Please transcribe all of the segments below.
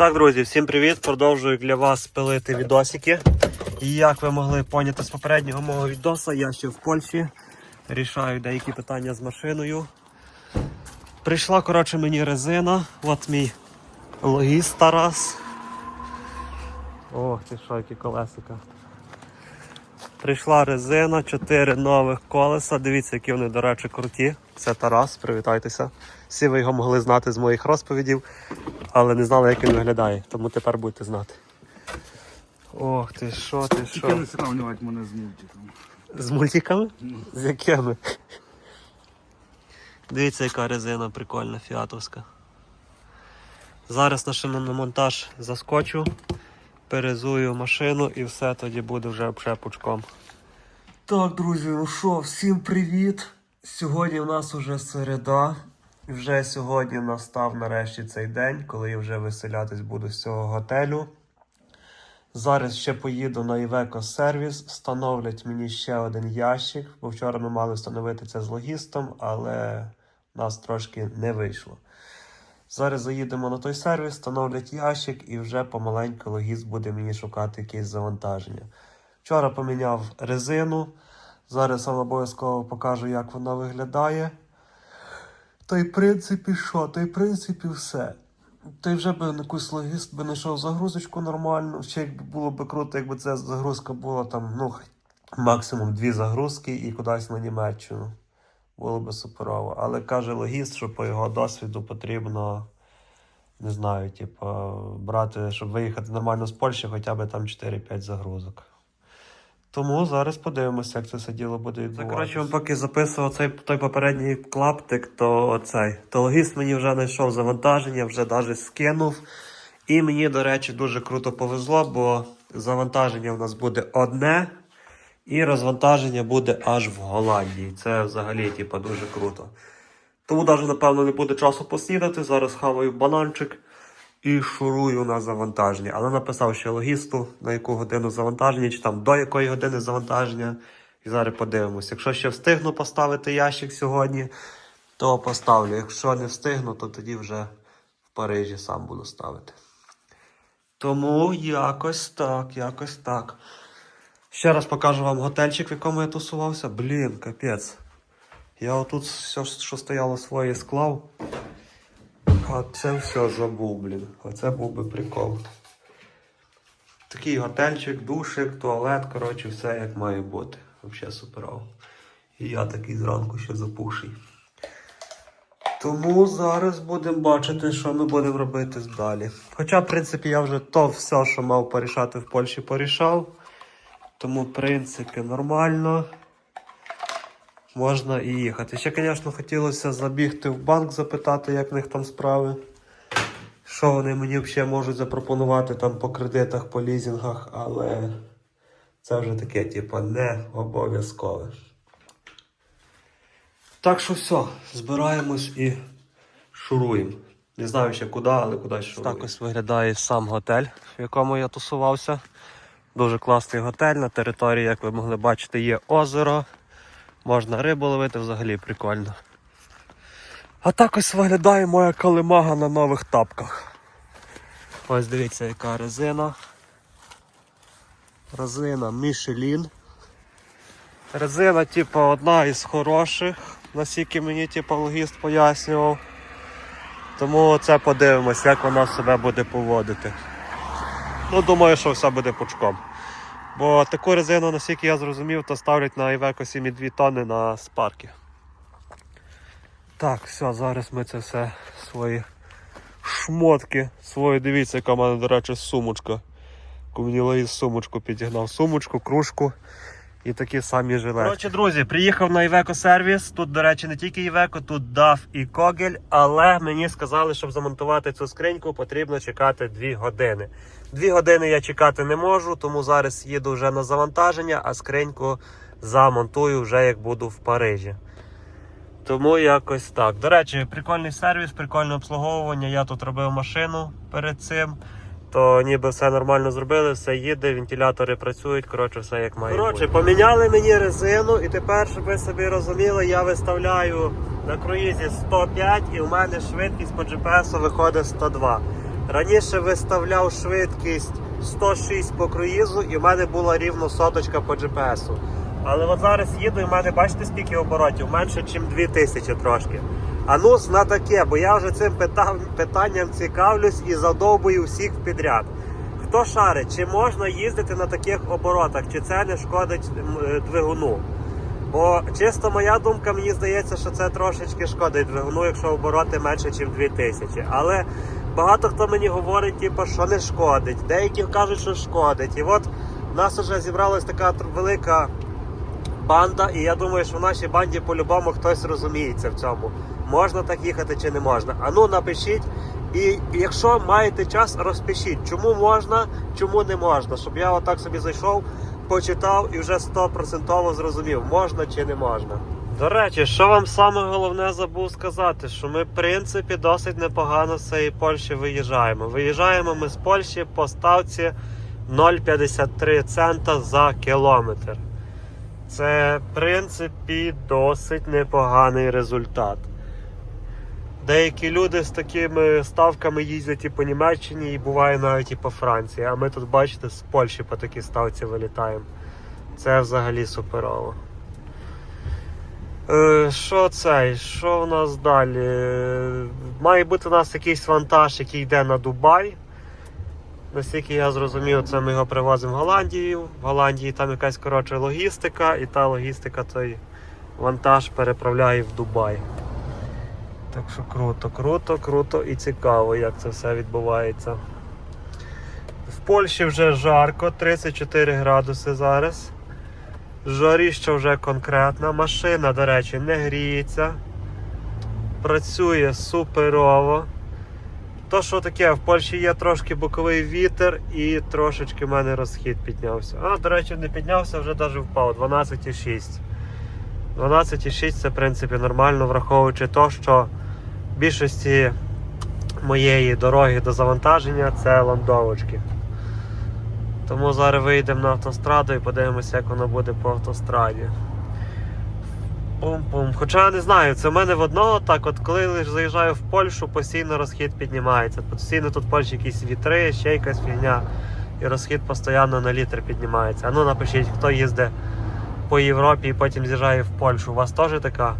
Так, друзі, всім привіт! Продовжую для вас пилити відосики. І як ви могли поняти з попереднього мого відоса, я ще в Польщі рішаю деякі питання з машиною. Прийшла, коротше, мені резина. От мій логіст Тарас. Ох, ти що, які колесика. Прийшла резина, 4 нових колеса. Дивіться, які вони, до речі, круті. Це Тарас, привітайтеся. Всі ви його могли знати з моїх розповідів, але не знали, як він виглядає, тому тепер будете знати. Ох ти що, ти Тільки що? не сравнювати мене з мультиком. З мультиками? З якими? Дивіться, яка резина прикольна, фіатовська. Зараз на шиномонтаж заскочу, перезую машину і все тоді буде вже пучком. Так, друзі, ну що, всім привіт! Сьогодні в нас уже середа. Вже сьогодні настав нарешті цей день, коли я вже виселятись буду з цього готелю. Зараз ще поїду на Iveco сервіс, встановлять мені ще один ящик, бо вчора ми мали встановити це з логістом, але в нас трошки не вийшло. Зараз заїдемо на той сервіс, встановлять ящик і вже помаленьку логіст буде мені шукати якесь завантаження. Вчора поміняв резину. Зараз вам обов'язково покажу, як вона виглядає. Та й в принципі що? Та й в принципі все. Й вже би якийсь логіст би знайшов загрузочку нормальну. Ще якби було б круто, якби ця загрузка була там, ну, максимум дві загрузки і кудись на Німеччину. Було б суперово. Але каже логіст, що по його досвіду потрібно, не знаю, типу, брати, щоб виїхати нормально з Польщі, хоча б там 4-5 загрузок. Тому зараз подивимося, як це все діло буде відбуватися. Коротше, вам поки записував цей той попередній клаптик, то цей то логіст мені вже знайшов завантаження, вже навіть скинув. І мені, до речі, дуже круто повезло, бо завантаження в нас буде одне, і розвантаження буде аж в Голландії. Це взагалі, типу, дуже круто. Тому навіть, напевно, не буде часу поснідати. Зараз хаваю бананчик і шурую на завантаження. Але написав ще логісту, на яку годину завантаження, чи там до якої години завантаження. І зараз подивимось. Якщо ще встигну поставити ящик сьогодні, то поставлю. Якщо не встигну, то тоді вже в Парижі сам буду ставити. Тому якось так, якось так. Ще раз покажу вам готельчик, в якому я тусувався. Блін, капець. Я отут все, що стояло своє склав. А це все забув, блін. Оце був би прикол. Такий готельчик, душик, туалет, коротше, все як має бути. Взагалі суперово. І я такий зранку ще запуший. Тому зараз будемо бачити, що ми будемо робити далі. Хоча, в принципі, я вже то все, що мав порішати в Польщі, порішав. Тому, в принципі, нормально. Можна і їхати. Ще, звісно, хотілося забігти в банк, запитати, як в них там справи. Що вони мені взагалі можуть запропонувати там по кредитах, по лізінгах, але це вже таке, типу, не обов'язкове. Так що все, збираємось і шуруємо. Не знаю ще куди, але кудись шуруємо. Так ось виглядає сам готель, в якому я тусувався. Дуже класний готель. На території, як ви могли бачити, є озеро. Можна рибу ловити, взагалі прикольно. А так ось виглядає моя калимага на нових тапках. Ось дивіться, яка резина. Резина Michelin. Резина, типу, одна із хороших, наскільки мені типу, логіст пояснював. Тому це подивимось, як вона себе буде поводити. Ну, думаю, що все буде пучком. Бо таку резину, наскільки я зрозумів, то ставлять на Iveco 7,2 тонни на спарки. Так, все, зараз ми це все свої шмотки, свої, дивіться, яка в мене, до речі, сумочка. Мені сумочку підігнав, сумочку, кружку і такі самі жилетки. Коротше, друзі, приїхав на Iveco сервіс. Тут, до речі, не тільки Iveco, тут DAF і Когель, але мені сказали, щоб замонтувати цю скриньку, потрібно чекати 2 години. Дві години я чекати не можу, тому зараз їду вже на завантаження, а скриньку замонтую вже як буду в Парижі. Тому якось так. До речі, прикольний сервіс, прикольне обслуговування. Я тут робив машину перед цим. То ніби все нормально зробили, все їде, вентилятори працюють, коротше, все як має коротше, бути. поміняли мені резину, і тепер, щоб ви собі розуміли, я виставляю на круїзі 105 і у мене швидкість по GPS виходить 102. Раніше виставляв швидкість 106 по круїзу і в мене була рівно соточка по GPS. Але от зараз їду і в мене бачите скільки оборотів? Менше, ніж 2000 трошки. А ну на таке, бо я вже цим питанням цікавлюсь і задовбую всіх підряд. Хто шарить, чи можна їздити на таких оборотах, чи це не шкодить е, двигуну? Бо чисто моя думка, мені здається, що це трошечки шкодить двигуну, якщо обороти менше, ніж 2000. Але багато хто мені говорить, типу, що не шкодить. Деякі кажуть, що шкодить. І от в нас вже зібралась така велика банда, і я думаю, що в нашій банді по-любому хтось розуміється в цьому. Можна так їхати чи не можна. Ану, напишіть. І якщо маєте час, розпишіть, чому можна, чому не можна, щоб я отак собі зайшов, почитав і вже 100% зрозумів, можна чи не можна. До речі, що вам саме головне забув сказати, що ми, в принципі, досить непогано з цієї Польщі виїжджаємо. Виїжджаємо ми з Польщі по ставці 0,53 цента за кілометр. Це, в принципі, досить непоганий результат. Деякі люди з такими ставками їздять і по Німеччині, і буває навіть і по Франції. А ми тут, бачите, з Польщі по такій ставці вилітаємо. Це взагалі суперово. Е, Що це? Що в нас далі? Має бути у нас якийсь вантаж, який йде на Дубай. Наскільки я зрозумів, це ми його привозимо в Голландію. В Голландії там якась коротша логістика, і та логістика той вантаж переправляє в Дубай. Так що круто, круто, круто і цікаво, як це все відбувається. В Польщі вже жарко, 34 градуси зараз. Жаріща вже конкретна. Машина, до речі, не гріється. Працює суперово. То, що таке, в Польщі є трошки боковий вітер і трошечки в мене розхід піднявся. А, до речі, не піднявся, вже навіть впав 12,6. 12,6 це в принципі нормально, враховуючи те, що в більшості моєї дороги до завантаження це ландовочки. Тому зараз вийдемо на автостраду і подивимося, як воно буде по автостраді. Пум-пум. Хоча я не знаю, це в мене в одного так, от коли лише заїжджаю в Польщу, постійно розхід піднімається. Постійно тут в Польщі якісь вітри, ще якась фігня. І розхід постійно на літр піднімається. А ну напишіть, хто їздить по Європі і потім з'їжджає в Польщу. У вас теж така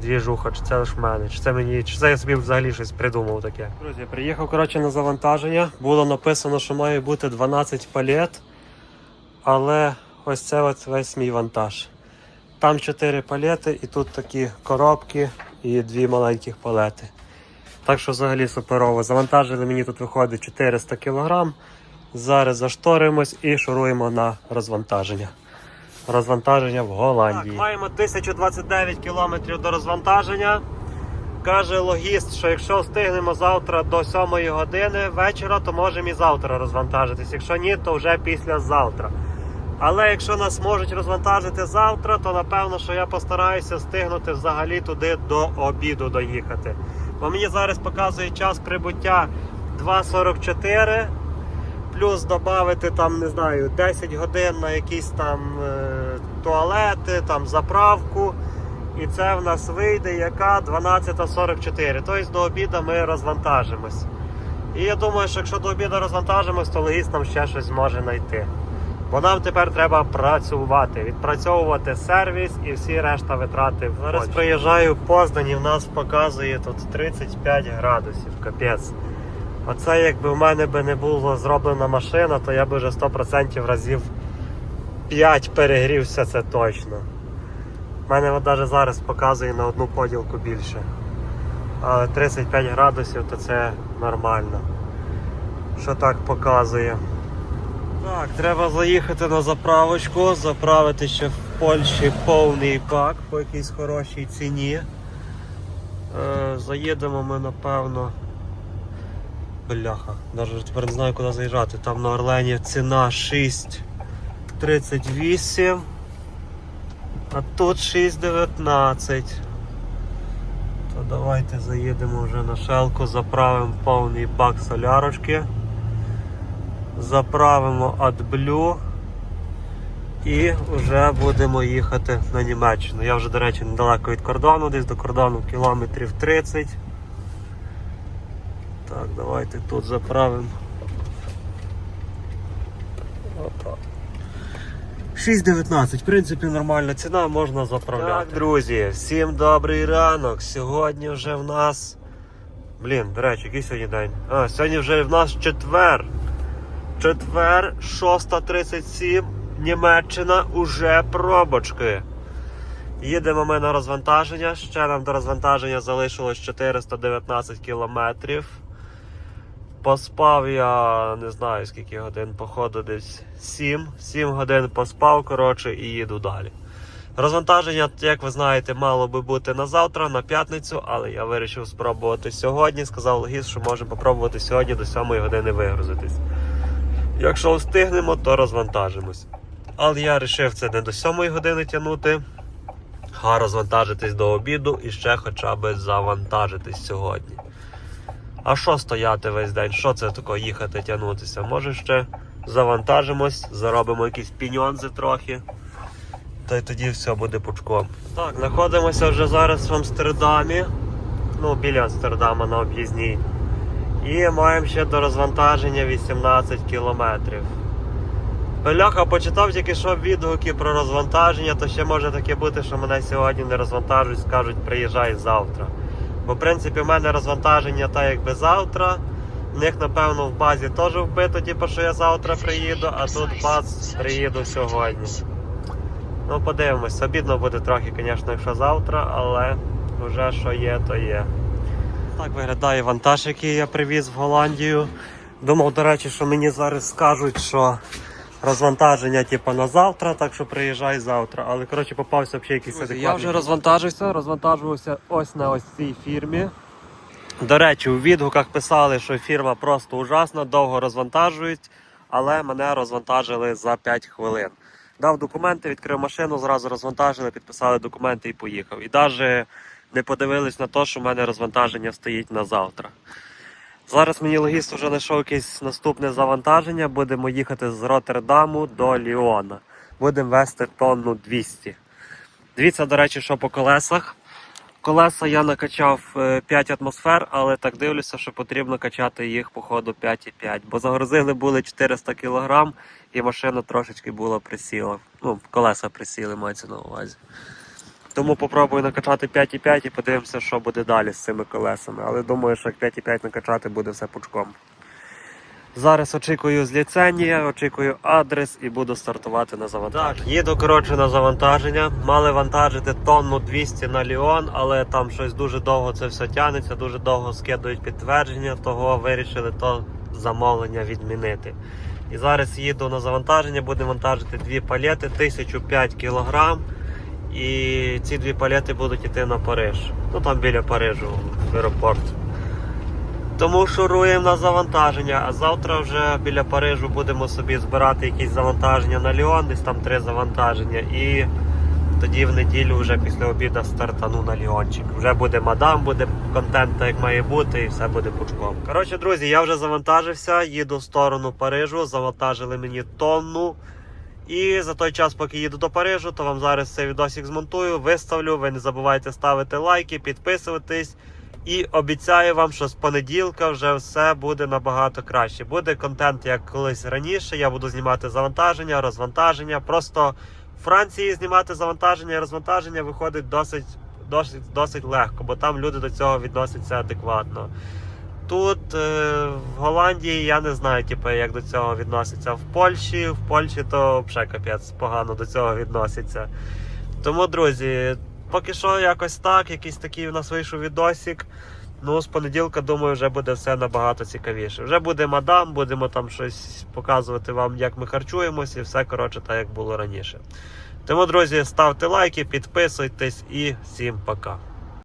двіжуха, чи це лише в мене? Чи це мені, чи це я собі взагалі щось придумав таке? Друзі, приїхав коротше на завантаження. Було написано, що має бути 12 палет. Але ось це от весь мій вантаж. Там 4 палети і тут такі коробки і дві маленьких палети. Так що взагалі суперово. Завантажили мені тут виходить 400 кг. Зараз зашторимось і шуруємо на розвантаження. Розвантаження в Голландії. Так, маємо 1029 км до розвантаження. Каже логіст, що якщо встигнемо завтра до 7 години вечора, то можемо і завтра розвантажитись. Якщо ні, то вже післязавтра. Але якщо нас можуть розвантажити завтра, то напевно, що я постараюся встигнути взагалі туди до обіду доїхати. Бо мені зараз показує час прибуття 2.44, плюс додати там, не знаю, 10 годин на якісь там е, туалети, там заправку. І це в нас вийде яка 12.44. Тобто до обіду ми розвантажимось. І я думаю, що якщо до обіду розвантажимось, то логіст нам ще щось зможе знайти. Бо нам тепер треба працювати, відпрацьовувати сервіс і всі решта витрати. в Зараз приїжджаю в Познані, і в нас показує тут 35 градусів, капець. Оце якби в мене би не була зроблена машина, то я би вже 100% разів 5 перегрівся, це точно. У мене от навіть зараз показує на одну поділку більше. Але 35 градусів то це нормально. Що так показує. Так, треба заїхати на заправочку, заправити ще в Польщі повний бак по якійсь хорошій ціні. Е, заїдемо ми напевно. Бляха, навіть тепер не знаю куди заїжджати. Там на Орлені ціна 6,38, а тут 6,19. То давайте заїдемо вже на шелку, заправимо повний бак солярочки заправимо AdBlue і вже будемо їхати на Німеччину. Я вже, до речі, недалеко від кордону, десь до кордону кілометрів 30. Так, давайте тут заправимо. Опа. 6,19, в принципі, нормальна ціна, можна заправляти. Так, друзі, всім добрий ранок. Сьогодні вже в нас. Блін, до речі, який сьогодні день? А, сьогодні вже в нас четвер. Четвер, 6.37, Німеччина уже пробочки. Їдемо ми на розвантаження. Ще нам до розвантаження залишилось 419 кілометрів. Поспав я не знаю скільки годин, походу десь 7. 7 годин поспав, коротше, і їду далі. Розвантаження, як ви знаєте, мало би бути на завтра, на п'ятницю, але я вирішив спробувати сьогодні. Сказав логіст, що можемо попробувати сьогодні до 7 години вигрузитись. Якщо встигнемо, то розвантажимось. Але я вирішив це не до 7 години тягнути, а розвантажитись до обіду і ще хоча б завантажитись сьогодні. А що стояти весь день? Що це таке їхати тягнутися? Може ще завантажимось, заробимо якісь піньонзи трохи. Та й тоді все буде пучком. Так, знаходимося вже зараз в Амстердамі. Ну, біля Амстердама на об'їзній. І маємо ще до розвантаження 18 кілометрів. Бляха, почитав тільки що відгуки про розвантаження, то ще може таке бути, що мене сьогодні не розвантажують, скажуть, приїжджай завтра. Бо в принципі в мене розвантаження так якби завтра. В них, напевно, в базі теж вбито, типу, що я завтра приїду, а тут бац, приїду сьогодні. Ну, подивимось, обідно буде трохи, звісно, якщо завтра, але вже що є, то є. Так виглядає вантаж, який я привіз в Голландію. Думав, до речі, що мені зараз скажуть, що розвантаження типу, на завтра, так що приїжджай завтра. Але коротше попався взагалі якийсь адекватний. Я вже розвантажився, розвантажувався ось на ось цій фірмі. До речі, у відгуках писали, що фірма просто ужасна, довго розвантажують, але мене розвантажили за 5 хвилин. Дав документи, відкрив машину, зразу розвантажили, підписали документи і поїхав. І навіть не подивились на те, що в мене розвантаження стоїть на завтра. Зараз мені логіст вже знайшов якесь наступне завантаження. Будемо їхати з Роттердаму до Ліона. Будемо вести тонну 200. Дивіться, до речі, що по колесах. Колеса я накачав е, 5 атмосфер, але так дивлюся, що потрібно качати їх по ходу 5,5. Бо загрузили були 400 кг і машина трошечки була присіла. Ну, колеса присіли, мається на увазі. Тому попробую накачати 5,5 і подивимося, що буде далі з цими колесами. Але думаю, що як 5,5 накачати буде все пучком. Зараз очікую з ліцензія, очікую адрес і буду стартувати на завантаження. Так, їду коротше на завантаження. Мали вантажити тонну 200 на Ліон, але там щось дуже довго це все тягнеться, дуже довго скидують підтвердження, того вирішили то замовлення відмінити. І зараз їду на завантаження, будемо вантажити дві палети, 1005 кг. І ці дві палети будуть йти на Париж. Ну там біля Парижу, в аеропорт. Тому шуруємо на завантаження, а завтра вже біля Парижу будемо собі збирати якісь завантаження на Ліон, десь там три завантаження. І тоді в неділю вже після обіду стартану на Ліончик. Вже буде мадам, буде контент, так як має бути, і все буде пучком. Коротше, друзі, я вже завантажився, їду в сторону Парижу, завантажили мені тонну. І за той час, поки їду до Парижу, то вам зараз цей відосик змонтую, виставлю. Ви не забувайте ставити лайки, підписуватись. І обіцяю вам, що з понеділка вже все буде набагато краще. Буде контент як колись раніше. Я буду знімати завантаження, розвантаження. Просто в Франції знімати завантаження і розвантаження виходить досить, досить, досить легко, бо там люди до цього відносяться адекватно. Тут е, в Голландії я не знаю, типу, як до цього відносяться. В Польщі, в Польщі то взагалі капець погано до цього відносяться. Тому, друзі, поки що якось так, якийсь такий у нас вийшов відосик. Ну, з понеділка, думаю, вже буде все набагато цікавіше. Вже буде мадам, будемо там щось показувати вам, як ми харчуємося, і все коротше, так як було раніше. Тому, друзі, ставте лайки, підписуйтесь і всім пока.